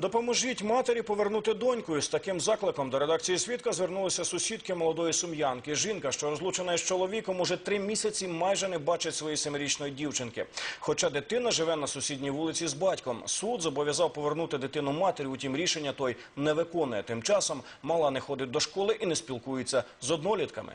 Допоможіть матері повернути доньку. З таким закликом до редакції свідка звернулися сусідки молодої сум'янки. Жінка, що розлучена із чоловіком, уже три місяці майже не бачить своєї семирічної дівчинки. Хоча дитина живе на сусідній вулиці з батьком. Суд зобов'язав повернути дитину матері. Утім, рішення той не виконує. Тим часом мала не ходить до школи і не спілкується з однолітками.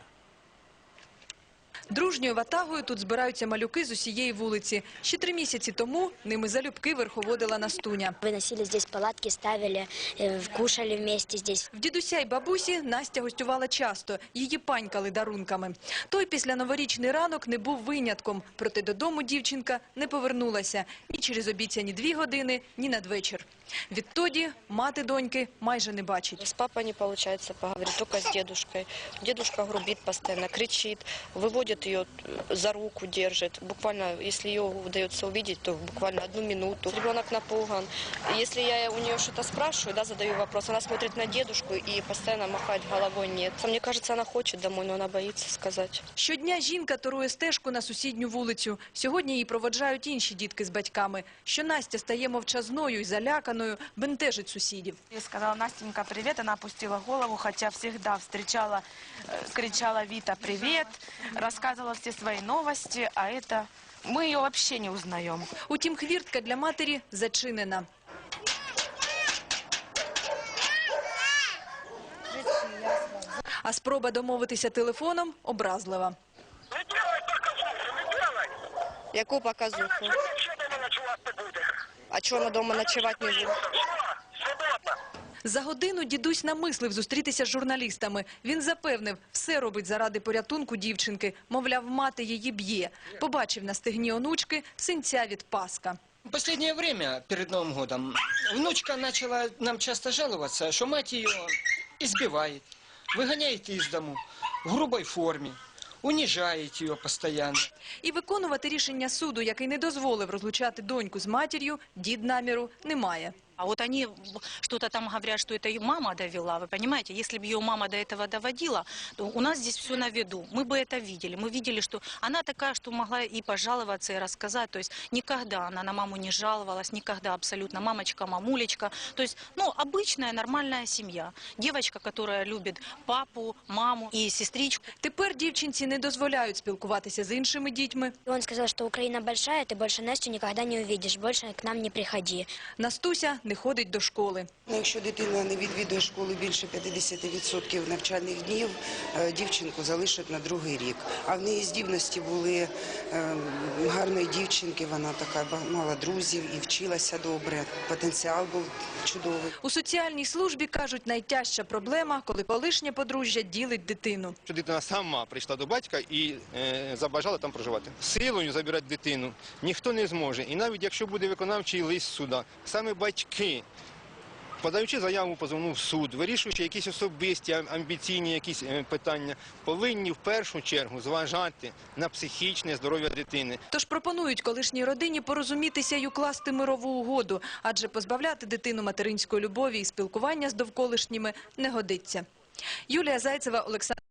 Дружньою ватагою тут збираються малюки з усієї вулиці. Ще три місяці тому ними залюбки верховодила Настуня. Выносили здесь палатки, ставили, э, кушали вместе здесь. В дідуся й бабусі Настя гостювала часто. Її панькали дарунками. Той після новорічний ранок не був винятком. Проте додому дівчинка не повернулася ні через обіцяні дві години, ні надвечір. Відтоді мати доньки майже не бачить. С папой не получается поговорить, только с дедушкой. Дедушка грубит постоянно, кричит, выводит ее за руку, держит. Буквально, если ее удается увидеть, то буквально одну минуту. Ребенок напуган. Если я у нее что-то спрашиваю, да, задаю вопрос, она смотрит на дедушку и постоянно махает головой «нет». Мне кажется, она хочет домой, но она боится сказать. Щодня жінка торує стежку на сусідню вулицю. Сьогодні її проводжають інші дітки з батьками. Що Настя стає мовчазною і заляканою, бентежить сусідів. Я сказала, Настенька, привет. Она опустила голову, хотя всегда встречала, э, кричала Вита, привет, рассказывала все свои новости, а это мы ее вообще не узнаем. Утім, хвіртка для матері зачинена. А спроба домовитися телефоном образлива. Не делай показуху, не делай! Яку показуху? Чого взагалі дома ночувати буде? А что она дома ночевать не будет? За годину дідусь намислив зустрітися з журналістами. Він запевнив, все робить заради порятунку дівчинки. Мовляв, мати її б'є. Побачив на стегні онучки синця від паска. Последнее время, перед Новым годом, внучка начала нам часто жаловаться, что мать ее избивает, выгоняет из дому в грубой форме, унижает ее постоянно. І виконувати рішення суду, який не дозволив розлучати доньку з матір'ю, дід наміру не має. А вот они что-то там говорят, что это ее мама довела, вы понимаете? Если бы ее мама до этого доводила, то у нас здесь все на виду. Мы бы это видели. Мы видели, что она такая, что могла и пожаловаться, и рассказать. То есть никогда она на маму не жаловалась, никогда абсолютно. Мамочка, мамулечка. То есть, ну, обычная нормальная семья. Девочка, которая любит папу, маму и сестричку. Тепер дівчинці не дозволяють спілкуватися з іншими дітьми. И он сказал, что Украина большая, ты больше Настю никогда не увидишь, больше к нам не приходи. Настуся не ходить до школи. Ну, Якщо дитина не відвідує школи більше 50% навчальних днів, е, дівчинку залишать на другий рік. А в неї здібності були е, гарної дівчинки, вона така мала друзів і вчилася добре. Потенціал був чудовий. У соціальній службі кажуть, найтяжча проблема, коли колишнє подружжя ділить дитину. що дитина сама прийшла до батька і е, забажала там проживати. Силою забирати дитину ніхто не зможе. І навіть якщо буде виконавчий лист суда, саме батьки, подаючи заяву позовну в суд, вирішуючи якісь особисті амбіційні якісь е, питання, повинні в першу чергу зважати на психічне здоров'я дитини. Тож пропонують колишній родині порозумітися й укласти мирову угоду, адже позбавляти дитину материнської любові і спілкування з довколишніми не годиться. Юлія Зайцева, Олександр